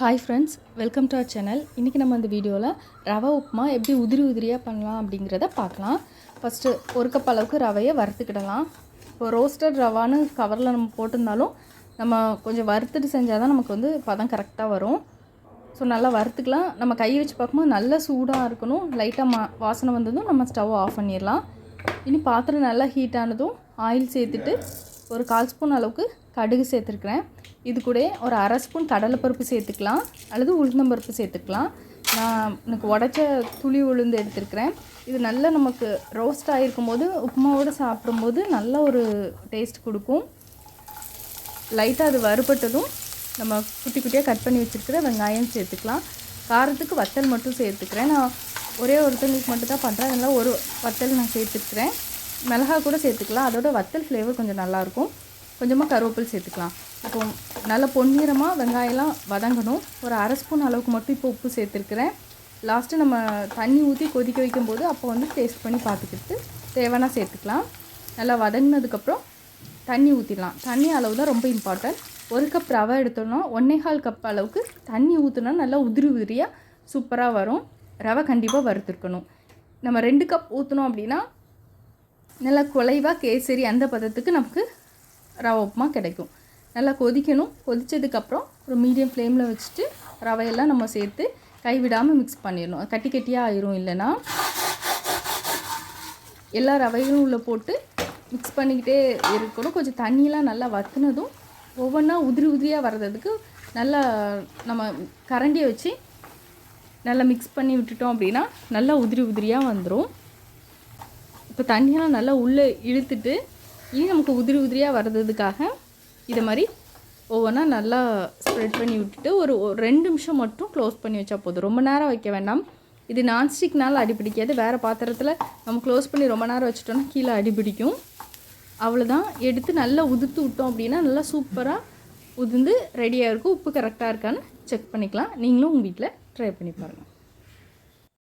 Hi friends welcome to our channel இன்றைக்கி நம்ம இந்த வீடியோவில் ரவை உப்புமா எப்படி உதிரி உதிரியாக பண்ணலாம் அப்படிங்கிறத பார்க்கலாம். ஃபஸ்ட்டு ஒரு கப் அளவுக்கு ரவையை வறுத்துக்கிடலாம். இப்போ ரோஸ்டட் ரவான்னு கவரில் நம்ம போட்டிருந்தாலும் நம்ம கொஞ்சம் வறுத்துட்டு செஞ்சால் தான் நமக்கு வந்து பதம் கரெக்டாக வரும். ஸோ நல்லா வறுத்துக்கலாம். நம்ம கை வச்சு பார்க்கும்போது நல்லா சூடாக இருக்கணும். லைட்டாக மா வாசனை வந்ததும் நம்ம ஸ்டவ் ஆஃப் பண்ணிடலாம். இனி பாத்திரம் நல்லா ஹீட் ஆனதும் ஆயில் சேர்த்துட்டு ஒரு கால் ஸ்பூன் அளவுக்கு கடுகு சேர்த்துருக்குறேன். இது கூட ஒரு அரை ஸ்பூன் கடலைப்பருப்பு சேர்த்துக்கலாம். அல்லது உளுந்தம்பருப்பு சேர்த்துக்கலாம். நான் எனக்கு உடச்ச துளி உளுந்து எடுத்துருக்கிறேன். இது நல்லா நமக்கு ரோஸ்ட் ஆகிருக்கும் போது உப்புமாவோடு சாப்பிடும்போது நல்ல ஒரு டேஸ்ட் கொடுக்கும். லைட்டாக அது வறுபட்டதும் நம்ம குட்டி குட்டியாக கட் பண்ணி வச்சுருக்கிற வெங்காயம் சேர்த்துக்கலாம். காரத்துக்கு வத்தல் மட்டும் சேர்த்துக்கிறேன். நான் ஒரே ஒருத்தங்களுக்கு மட்டும் தான் பண்ணுறேன் அதனால் ஒரு வத்தல் நான் சேர்த்துக்கிறேன். மிளகா கூட சேர்த்துக்கலாம். அதோட வத்தல் ஃப்ளேவர் கொஞ்சம் நல்லாயிருக்கும். கொஞ்சமாக கருவேப்பில் சேர்த்துக்கலாம். இப்போ நல்லா பொன்னிறமாக வெங்காயம்லாம் வதங்கணும். ஒரு அரை ஸ்பூன் அளவுக்கு மட்டும் இப்போ உப்பு சேர்த்துருக்குறேன். லாஸ்ட்டு நம்ம தண்ணி ஊற்றி கொதிக்க வைக்கும்போது அப்போ வந்து டேஸ்ட் பண்ணி பார்த்துக்கிட்டு தேவைன்னா சேர்த்துக்கலாம். நல்லா வதங்கினதுக்கப்புறம் தண்ணி ஊற்றிடலாம் தண்ணி அளவு தான் ரொம்ப இம்பார்ட்டன்ட் ஒரு கப் ரவை எடுத்தோம்னா ஒன்றே கால் கப் அளவுக்கு தண்ணி ஊற்றினா நல்லா உதிரி உதிரியாக சூப்பராக வரும். ரவை கண்டிப்பாக வறுத்துருக்கணும். நம்ம ரெண்டு கப் ஊற்றினோம் அப்படின்னா நல்லா குலைவாக கேசரி அந்த பதத்துக்கு நமக்கு ரவை உப்புமா கிடைக்கும். நல்லா கொதிக்கணும். கொதித்ததுக்கப்புறம் ஒரு மீடியம் ஃப்ளேமில் வச்சுட்டு ரவையெல்லாம் நம்ம சேர்த்து கைவிடாமல் மிக்ஸ் பண்ணிடணும். கட்டி கட்டியாக ஆயிரும் இல்லைன்னா எல்லா ரவைகளும் உள்ளே போட்டு மிக்ஸ் பண்ணிக்கிட்டே இருக்கணும். கொஞ்சம் தண்ணியெலாம் நல்லா வத்துனதும் ஒவ்வொன்றா உதிரி உதிரியாக வர்றதுக்கு நல்லா நம்ம கரண்டியை வச்சு நல்லா மிக்ஸ் பண்ணி விட்டுட்டோம் அப்படின்னா நல்லா உதிரி உதிரியாக வந்துடும் இப்போ தண்ணியெல்லாம் நல்லா உள்ளே இழுத்துட்டு இனி நமக்கு உதிரி உதிரியாக வர்றதுக்காக இதை மாதிரி ஒவ்வொன்றா நல்லா ஸ்ப்ரெட் பண்ணி விட்டுட்டு ஒரு ரெண்டு நிமிஷம் மட்டும் க்ளோஸ் பண்ணி வச்சா போதும். ரொம்ப நேரம் வைக்க வேண்டாம். இது நான்ஸ்டிக்னால் அடிப்பிடிக்காது வேறு பாத்திரத்தில் நம்ம க்ளோஸ் பண்ணி ரொம்ப நேரம் வச்சிட்டோம்னா கீழே அடிப்பிடிக்கும் அவ்வளோதான் எடுத்து நல்லா உதுத்து விட்டோம் அப்படின்னா நல்லா சூப்பராக உதிர்ந்து ரெடியாக இருக்கும். உப்பு கரெக்டாக இருக்கான்னு செக் பண்ணிக்கலாம். நீங்களும் உங்கள் வீட்டில் ட்ரை பண்ணி பாருங்கள்